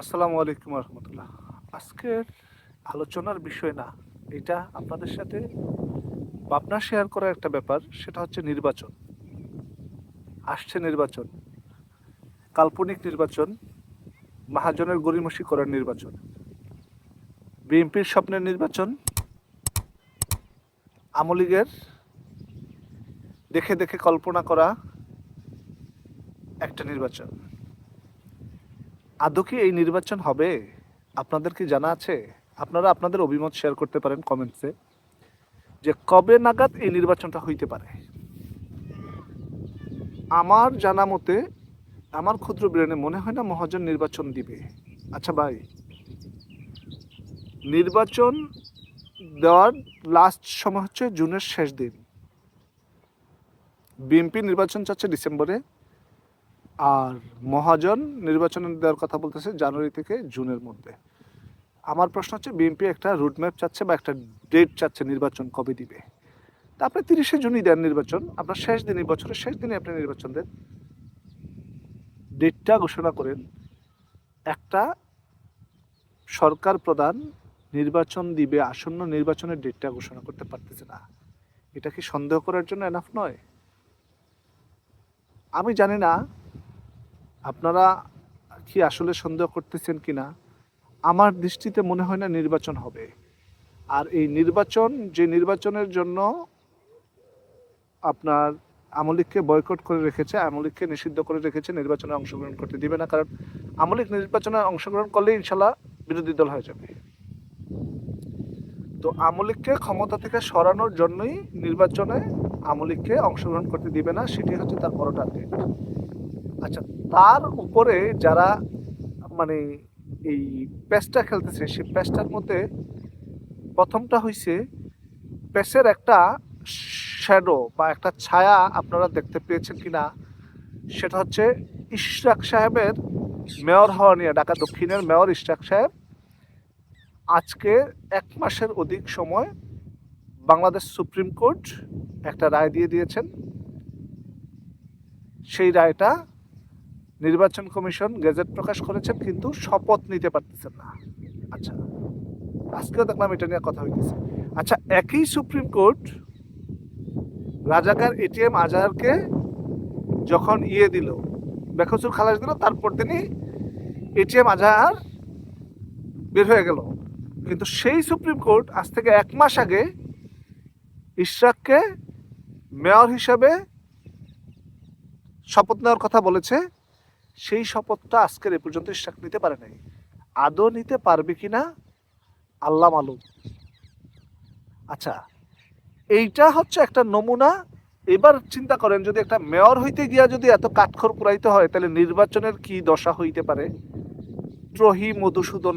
আসসালামু আলাইকুম রহমতুল্লাহ। আজকের আলোচনার বিষয় না, এটা আপনাদের সাথে ভাবনা শেয়ার করার একটা ব্যাপার, সেটা হচ্ছে নির্বাচন। আসছে নির্বাচন, কাল্পনিক নির্বাচন, মহাজনের গরিমসি করার নির্বাচন, বিএনপির স্বপ্নের নির্বাচন আমলীগের দেখে দেখে কল্পনা করা একটা নির্বাচন। আদৌ কি এই নির্বাচন হবে? আপনাদের কি জানা আছে? আপনারা আপনাদের অভিমত শেয়ার করতে পারেন কমেন্টসে যে কবে নাগাদ এই নির্বাচনটা হইতে পারে। আমার জানা মতে, আমার ক্ষুদ্র ব্রেনে মনে হয় না মহাজন নির্বাচন দিবে। আচ্ছা ভাই, নির্বাচন দেওয়ার লাস্ট সময় হচ্ছে জুনের শেষ দিন। বিএনপি নির্বাচন চাচ্ছে ডিসেম্বরে। আর মহাজন নির্বাচন দেওয়ার কথা বলতেছে জানুয়ারি থেকে জুনের মধ্যে। আমার প্রশ্ন হচ্ছে, বিএনপি একটা রুটম্যাপ চাচ্ছে বা একটা ডেট চাচ্ছে নির্বাচন কবে দিবে? তা আপনি তিরিশে জুনই দেন নির্বাচন, আপনার শেষ দিনই বছরের শেষ দিনে আপনি নির্বাচন দেন। ডেটটা ঘোষণা করেন, একটা সরকার প্রধান নির্বাচন দিবে, আসন্ন নির্বাচনের ডেটটা ঘোষণা করতে পারতেছে না। এটা কি সন্দেহ করার জন্য এনাফ নয়? আমি জানি না আপনারা কি আসলে সন্দেহ করতেছেন কি না আমার দৃষ্টিতে মনে হয় না নির্বাচন হবে। আর এই নির্বাচন, যে নির্বাচনের জন্য আপনার আমলিককে বয়কট করে রেখেছে, আমলিককে নিষিদ্ধ করে রেখেছে, নির্বাচনে অংশগ্রহণ করতে দিবে না। কারণ আমলিক নির্বাচনে অংশগ্রহণ করলে ইনশাল্লাহ বিরোধী দল হয়ে যাবে। তো আমলিককে ক্ষমতা থেকে সরানোর জন্যই নির্বাচনে আমলিককে অংশগ্রহণ করতে দিবে না, সেটি হচ্ছে তার বড় টার্গেট আচ্ছা তার উপরে যারা মানে এই প্যাচটা খেলতেছে সেই প্যাচটার মধ্যে প্রথমটা হইছে প্যাচের একটা শ্যাডো বা একটা ছায়া আপনারা দেখতে পেয়েছেন কি না সেটা হচ্ছে ইশরাক সাহেবের মেয়র হওয়া নিয়ে, ঢাকা দক্ষিণের মেয়র ইশরাক সাহেব। আজকে এক মাসের অধিক সময় বাংলাদেশ সুপ্রিম কোর্ট একটা রায় দিয়ে দিয়েছেন। সেই রায়টা নির্বাচন কমিশন গেজেট প্রকাশ করেছেন, কিন্তু শপথ নিতে পারতেছেন না। আচ্ছা আজকেও দেখলাম এটা নিয়ে কথা হইতেছে। আচ্ছা একই সুপ্রিম কোর্ট রাজাকার এটিএম আজহারকে যখন ইয়ে দিল, বেকসুর খালাস দিল, তারপর তিনি এটিএম আজহার বের হয়ে গেল। কিন্তু সেই সুপ্রিম কোর্ট আজ থেকে এক মাস আগে ইশরাককে মেয়র হিসাবে শপথ নেওয়ার কথা বলেছে। সেই শপথটা আজকের এ পর্যন্ত ইশরাক নিতে পারে নাই। আদৌ নিতে পারবে কিনা? আল্লাহ মালুম। আচ্ছা এইটা হচ্ছে একটা নমুনা। এবার চিন্তা করেন, যদি একটা মেয়র হইতে গিয়া যদি এত কাঠখড় পুরাইতে হয়, তাহলে নির্বাচনের কি দশা হইতে পারে? ত্রহি, মধুসূদন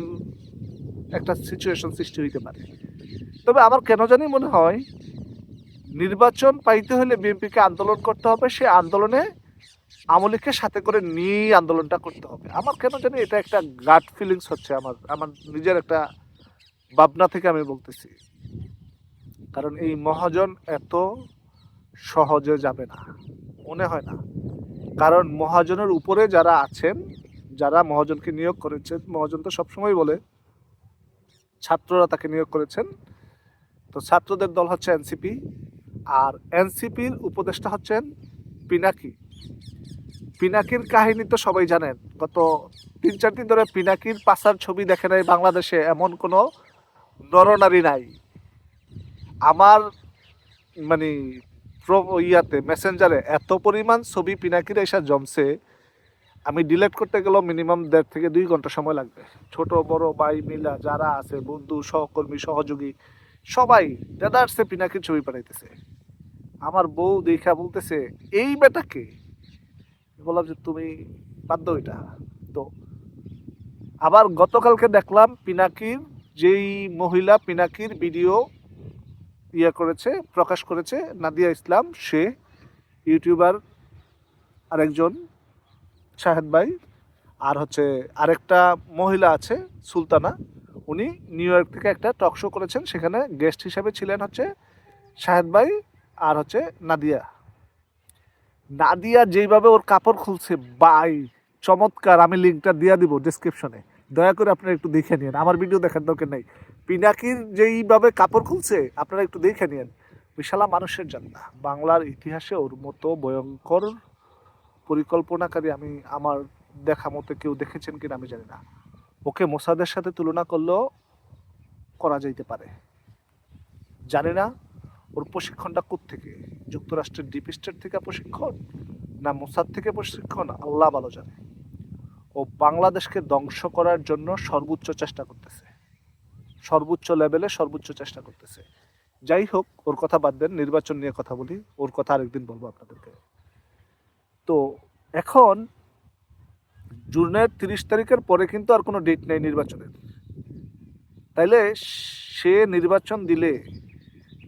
একটা সিচুয়েশন সৃষ্টি হইতে পারে। তবে আমার কেন জানি মনে হয়, নির্বাচন পাইতে হলে বিএনপিকে আন্দোলন করতে হবে। সে আন্দোলনে আমলিকে সাথে করে নিয়ে আন্দোলনটা করতে হবে। আমার কেন জানি এটা একটা গাট ফিলিংস হচ্ছে আমার আমার নিজের একটা ভাবনা থেকে আমি বলতেছি। কারণ এই মহাজন এত সহজে যাবে না, মনে হয় না। কারণ মহাজনের উপরে যারা আছেন, যারা মহাজনকে নিয়োগ করেছেন, মহাজন তো সবসময় বলে, ছাত্ররা তাকে নিয়োগ করেছেন। তো ছাত্রদের দল হচ্ছে এনসিপি, আর এনসিপির উপদেষ্টা হচ্ছেন পিনাকি। পিনাকির কাহিনী তো সবাই জানেন। গত তিন, চার দিন ধরে পিনাকির পাশার ছবি দেখে নাই বাংলাদেশে এমন কোনো নরনারী নাই। আমার মানে ইয়াতে মেসেঞ্জারে এত পরিমাণ ছবি পিনাকির এসে জমছে, আমি ডিলেট করতে গেলেও মিনিমাম দেড় থেকে দুই ঘণ্টা সময় লাগবে। ছোট, বড়, ভাই, মিলা, যারা আছে, বন্ধু, সহকর্মী, সহযোগী, সবাই দেদারসে পিনাকির ছবি পাঠাইতেছে। আমার বউ দেখা বলতেছে, এই বেটাকে বললাম যে তুমি বাধ্য এটা। তো আবার গতকালকে দেখলাম পিনাকির, যেই মহিলা পিনাকির ভিডিও ইয়ে করেছে, প্রকাশ করেছে, নাদিয়া ইসলাম, সে ইউটিউবার আরেকজন, শাহেদ ভাই, আর হচ্ছে আরেকটা মহিলা আছে, সুলতানা, উনি নিউ ইয়র্ক থেকে একটা টক শো করেছেন, সেখানে গেস্ট হিসেবে ছিলেন হচ্ছে শাহেদ ভাই আর হচ্ছে নাদিয়া। নাদিয়া যেইভাবে ওর কাপড় খুলছে, বাই, চমৎকার। আমি লিঙ্কটা দিয়ে দিব ডিসক্রিপশনে দয়া করে আপনারা একটু দেখে নিন আমার ভিডিও দেখার দরকার নেই। পিনাকির যেইভাবে কাপড় খুলছে, আপনারা একটু দেখে নিন বিশালা মানুষের জন্য বাংলার ইতিহাসে ওর মতো ভয়ঙ্কর পরিকল্পনাকারী আমি আমার দেখা মতো কেউ দেখেছেন কিনা আমি জানি না। ওকে মোসাদের সাথে তুলনা করলেও করা যাইতে পারে। জানি না ওর প্রশিক্ষণটা থেকে যুক্তরাষ্ট্রের ডিপ স্টেট থেকে প্রশিক্ষণ না মোসাদ থেকে প্রশিক্ষণ? আল্লাহ ভালো জানে। ও বাংলাদেশকে ধ্বংস করার জন্য সর্বোচ্চ চেষ্টা করতেছে। সর্বোচ্চ লেভেলে সর্বোচ্চ চেষ্টা করতেছে। যাই হোক, ওর কথা বাদ দেন, নির্বাচন নিয়ে কথা বলি। ওর কথা আরেকদিন বলব আপনাদেরকে। তো এখন জুনের তিরিশ তারিখের পরে কিন্তু আর কোনো ডেট নেই নির্বাচনের। তাইলে সে নির্বাচন দিলে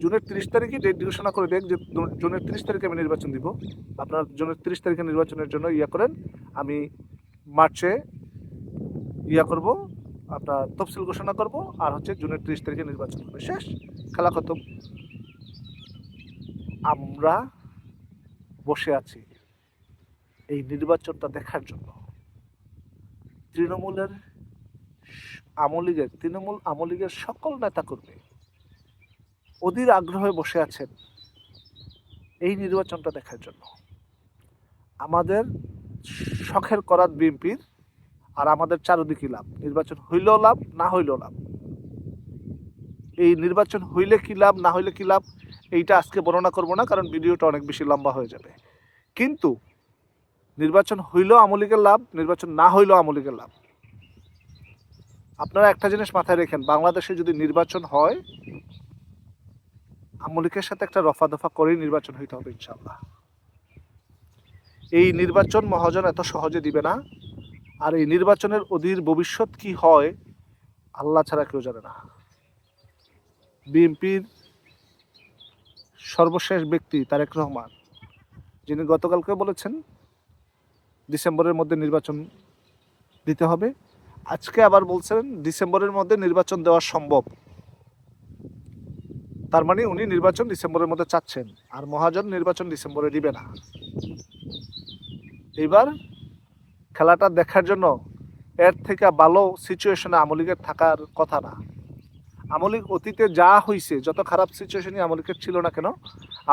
জুনের তিরিশ তারিখে ডেট ঘোষণা করে দেখ যে জুনের তিরিশ তারিখে আমি নির্বাচন দিব। আপনার জুনের তিরিশ তারিখে নির্বাচনের জন্য ইয়া করেন। আমি মার্চে ইয়া করব, আপনার তফসিল ঘোষণা করব আর হচ্ছে জুনের তিরিশ তারিখে নির্বাচন হবে। শেষ। খেলা খতম। আমরা বসে আছি এই নির্বাচনটা দেখার জন্য। তৃণমূলের আমলীগের তৃণমূল আমলীগের সকল নেতাকর্মী অধীর আগ্রহে বসে আছেন এই নির্বাচনটা দেখার জন্য। আমাদের শখের করাত বিএনপির আর আমাদের চারদিকই লাভ। নির্বাচন হইলেও লাভ, না হইলেও লাভ। এই নির্বাচন হইলে কি লাভ, না হইলে কি লাভ, এইটা আজকে বর্ণনা করব না, কারণ ভিডিওটা অনেক বেশি লম্বা হয়ে যাবে। কিন্তু নির্বাচন হইলেও আমলিগের লাভ, নির্বাচন না হইলেও আমলিগের লাভ। আপনারা একটা জিনিস মাথায় রেখেন, বাংলাদেশে যদি নির্বাচন হয় আমলিকের সাথে একটা রফা দফা করেই নির্বাচন হইতে হবে ইনশাল্লাহ এই নির্বাচন মহাজন এত সহজে দিবে না, আর এই নির্বাচনের অধীর ভবিষ্যৎ কি হয়, আল্লাহ ছাড়া কেউ জানে না। বিএনপির সর্বশেষ ব্যক্তি তারেক রহমান, যিনি গতকালকে বলেছেন, ডিসেম্বরের মধ্যে নির্বাচন দিতে হবে। আজকে আবার বলছেন, ডিসেম্বরের মধ্যে নির্বাচন দেওয়া সম্ভব। তার মানে উনি নির্বাচন ডিসেম্বরের মধ্যে চাচ্ছেন, আর মহাজন নির্বাচন ডিসেম্বরে দিবে না। এবার খেলাটা দেখার জন্য এর থেকে ভালো সিচুয়েশনে আমলিগের থাকার কথা না। আমলিক অতীতে যা হয়েছে যত খারাপ সিচুয়েশনই আমলিকের ছিল না কেন,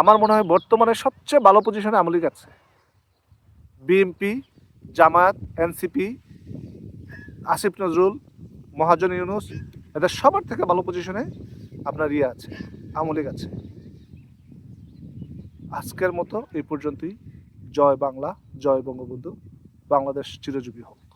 আমার মনে হয় বর্তমানে সবচেয়ে ভালো পজিশনে আমলিক আছে। বিএনপি জামায়াত এনসিপি আসিফ নজরুল, মহাজন ইউনুস, এদের সবার থেকে ভালো পজিশনে আপনার ইয়ে আছে। আমলিক গেছে। আজকের মতো এই পর্যন্তই। জয় বাংলা জয় বঙ্গবন্ধু। বাংলাদেশ চিরজীবী হোক।